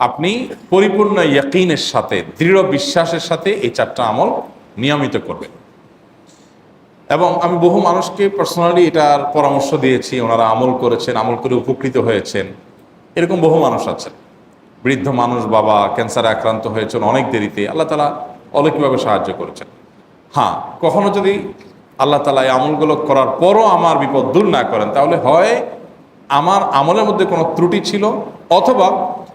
আপনি পরিপূর্ণ ইয়াকিনের সাথে, দৃঢ় বিশ্বাসের সাথে এই চারটা আমল নিয়মিত করবেন। এবং আমি বহু মানুষকে পার্সোনালি এটার পরামর্শ দিয়েছি, ওনারা আমল করেছেন, আমল করে উপকৃত হয়েছেন। এরকম বহু মানুষ আছেন। বৃদ্ধ মানুষ, বাবা, ক্যান্সারে আক্রান্ত হয়েছেন অনেক দেরিতে। আল্লাহ তালা অলৌকিকভাবে সাহায্য করেছেন। হ্যাঁ কখনো যদি আল্লাহ তালা এই আমলগুলো করার পরও আমার বিপদ দূর না করেন, তাহলে হয় আমার আমলের মধ্যে কোনো ত্রুটি ছিল, অথবা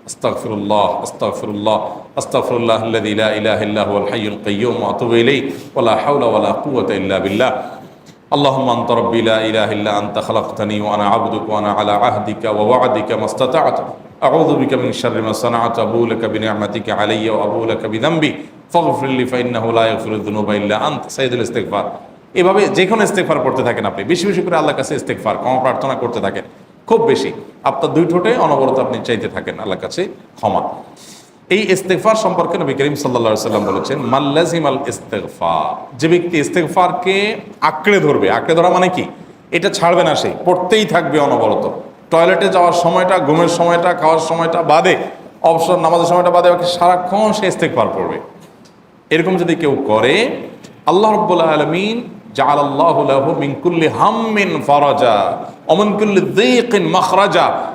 ওয়া আতুবু ইলাইহি আস্তাগফিরুল্লাহ আস্তাগফিরুল্লাহ আস্তাগফিরুল্লাহ আল্লাযী লা ইলাহা ইল্লা হুয়াল হাইয়ুল কাইয়্যুম ওয়া আতুবু ইলাইহি ওয়া লা হাওলা ওয়া লা কুওয়াতা ইল্লা বিল্লাহ اللهم انت ربي لا اله الا انت خلقتني وانا عبدك وانا على عهدك ووعدك ما استطعت اعوذ بك من شر ما صنعت ابو لك بنعمتك علي وابو لك بذنبي فاغفر لي فانه لا يغفر الذنوب الا انت سيد الاستغفار এভাবে যে কোনো ইস্তেকফার করতে থাকেন আপনি বেশি বেশি করে আল্লাহর কাছে ইস্তেকফার ক্ষমা প্রার্থনা করতে থাকেন খুব বেশি। আপনার দুই ঠোঁটে অনবরত আপনি চাইতে থাকেন আল্লাহর কাছে ক্ষমা। এই ইস্তেগফার সম্পর্কে নবী করিম সাল্লা সাল্লাম বলেছেন মাল্লাজিম আল ইস্তেগফার। যে ব্যক্তি ইস্তেগফারকে আঁকড়ে ধরবে, আঁকড়ে ধরা মানে কি? এটা ছাড়বে না সে, পড়তেই থাকবে অনবরত। টয়লেটে যাওয়ার সময়টা, ঘুমের সময়টা, খাওয়ার সময়টা বাদে, অবসর, নামাজের সময়টা বাদে বাকি সারাক্ষণ সে ইস্তেকফার পড়বে। এরকম যদি কেউ করে, আল্লাহ রব্বুল আলমিন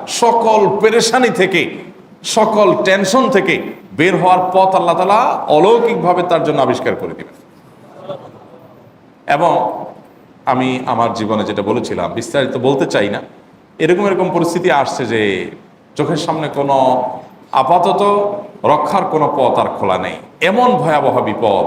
সকল পেরেশানি থেকে, সকল টেনশন থেকে বের হওয়ার পথ আল্লাহ তালা অলৌকিকভাবে তার জন্য আবিষ্কার করে দেবেন। এবং আমি আমার জীবনে যেটা বলেছিলাম, বিস্তারিত বলতে চাই না, এরকম এরকম পরিস্থিতি আসছে যে চোখের সামনে কোনো আপাতত রক্ষার কোনো পথ আর খোলা নেই। এমন ভয়াবহ বিপদ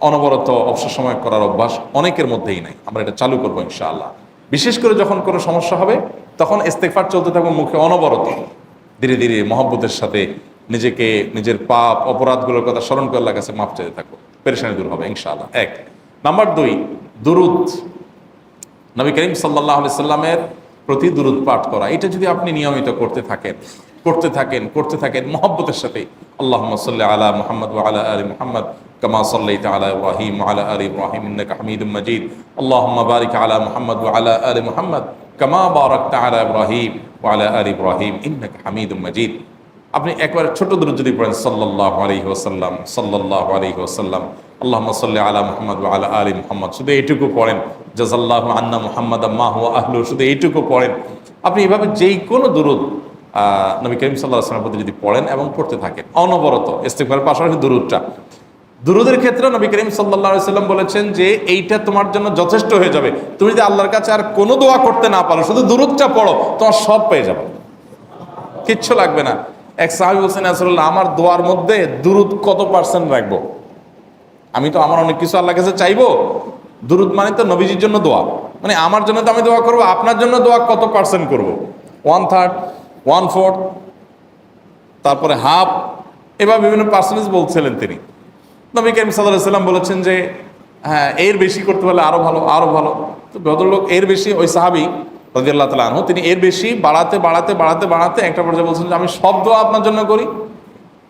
অনবরত অবসর সময় করার অভ্যাস অনেকের মধ্যেই নাই। আমরা এটা চালু করব ইনশাআল্লাহ। বিশেষ করে যখন কোনো সমস্যা হবে, তখন ইস্তেকফার চলতে থাকবে মুখে অনবরত। ধীরে ধীরে মহব্বতের সাথে নিজেকে, নিজের পাপ, অপরাধগুলোর কথা স্মরণ করে আল্লাহর কাছে মাপ চাইতে থাকব পেরেশানি দূর হবে ইনশাআল্লাহ। এক। নাম্বার দুই, দুরুদ। নবী করিম সাল্লাহ সাল্লামের প্রতি দুরুদ পাঠ করা। এটা যদি আপনি নিয়মিত করতে থাকেন করতে থাকেন করতে থাকেন মহব্বতের সাথে আল্লাহ সাল্লি আলা মুহাম্মদ ওয়া আলা আলি মুহাম্মদ كما صليت على ابراهيم وعلى ال ابراهيم انك حميد مجيد اللهم بارك على محمد وعلى ال محمد كما باركت على ابراهيم وعلى ال ابراهيم انك حميد مجيد আপনি একবার ছোট দূর যদি পড়েন সাল্লাহ আলহি ওসাল্লাম সাল্লাহ আলহি ওসাল্লাম আল্লাহ সাল্লি আলা মোহাম্মদ আলা আলী মোহাম্মদ শুধু এইটুকু পড়েন জাজাল্লাহ আন্না মোহাম্মদ আম্মাহ আহলু শুধু এইটুকু পড়েন আপনি এভাবে যেই কোনো দুরুদ আহ, নবী করিম সাল্লাহ আসলামের প্রতি যদি পড়েন এবং পড়তে থাকেন, অনবরত ইস্তেকবার পাশাপাশি দুরুদটা। দুরুদের ক্ষেত্রে নবী করিম সাল্লাহ সাল্লাম বলেছেন যে, এইটা তোমার জন্য যথেষ্ট হয়ে যাবে। তুমি যদি আল্লাহর কাছে আর কোনো দোয়া করতে না পারো, শুধু দুরুদটা পড়ো, তোমার সব পেয়ে যাবে। কিচ্ছু লাগবে না। এক সাহাবি হোসেন আসরুল্লাহ আমার দোয়ার মধ্যে দুরুদ কত পার্সেন্ট রাখব? আমি তো, আমার অনেক কিছু আল্লাহ কাছে চাইব। দুরুদ মানে তো নবীজির জন্য দোয়া। মানে আমার জন্য তো আমি দোয়া করব, আপনার জন্য দোয়া কত পার্সেন্ট করব? ওয়ান থার্ড ওয়ান ফোর্থ, তারপরে হাফ, এবার বিভিন্ন পার্সেন্টেজ বলছিলেন তিনি। নবী করিম সাল্লাহ সাল্লাম বলেছেন যে হ্যাঁ এর বেশি করতে পারলে আরও ভালো আরও ভালো। তো ভদ্রলোক এর বেশি, ওই সাহাবি রাজিয়াল্লাহ তালা আনহু, তিনি এর বেশি বাড়াতে বাড়াতে বাড়াতে বাড়াতে একটা পর্যায়ে বলছেন যে, আমি সব দোয়া আপনার জন্য করি।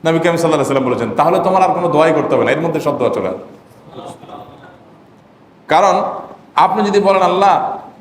নবী করিম সাল্লাহ সাল্লাম বলেছেন, তাহলে তোমার আর কোনো দোয়াই করতে হবে না, এর মধ্যে সব দোয়া চলে কারণ, আপনি যদি বলেন, আল্লাহ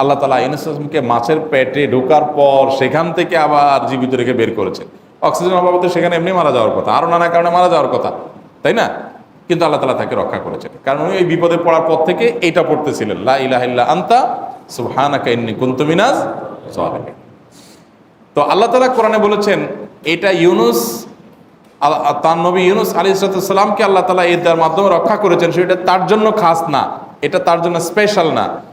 আল্লাহ তালা ইউনুসকে মাছের পেটে ঢোকার পর সেখান থেকে আবার জীবিত রেখে বের করেছে অক্সিজেন অভাবে তো সেখানে এমনি মারা যাওয়ার কথা, আরও নানা কারণে মারা যাওয়ার কথা, তাই না? কিন্তু আল্লাহ তালা তাকে রক্ষা করেছেন। কারণ উনি বিপদে পড়ার পর থেকে এইটা পড়তেছিলেন, লা আন্তা সুবহানাকা ইন্নী কুনতু মিনাজ তো আল্লাহ তালা কোরআনে বলেছেন, এটা ইউনুস তার নবী ইউনুস আলী সালামকে আল্লাহ তালা এর মাধ্যমে রক্ষা করেছেন, সেটা তার জন্য খাস না, এটা তার জন্য স্পেশাল না।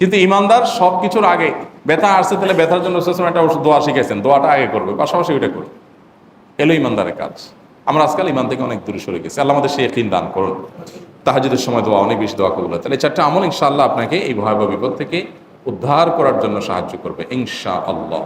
কিন্তু ইমানদার সব কিছুর আগে ব্যথা আসছে, তাহলে ব্যথার জন্য সেসময় একটা ওষুধ দোয়া শিখেছেন দোয়াটা আগে করবে, পাশাপাশি ওইটা করবে। এলো ইমানদারের কাজ। আমরা আজকাল ইমান থেকে অনেক দূরে সরে গেছি। আল্লাহ আমাদের সেই একদিন দান করুন। তাহাজুদের সময় দোয়া, অনেক বেশি দোয়া করব তাহলে চারটা আমল ইনশাআল্লাহ আপনাকে এই ভয়াবহ বিপদ থেকে উদ্ধার করার জন্য সাহায্য করবে ইনশা আল্লাহ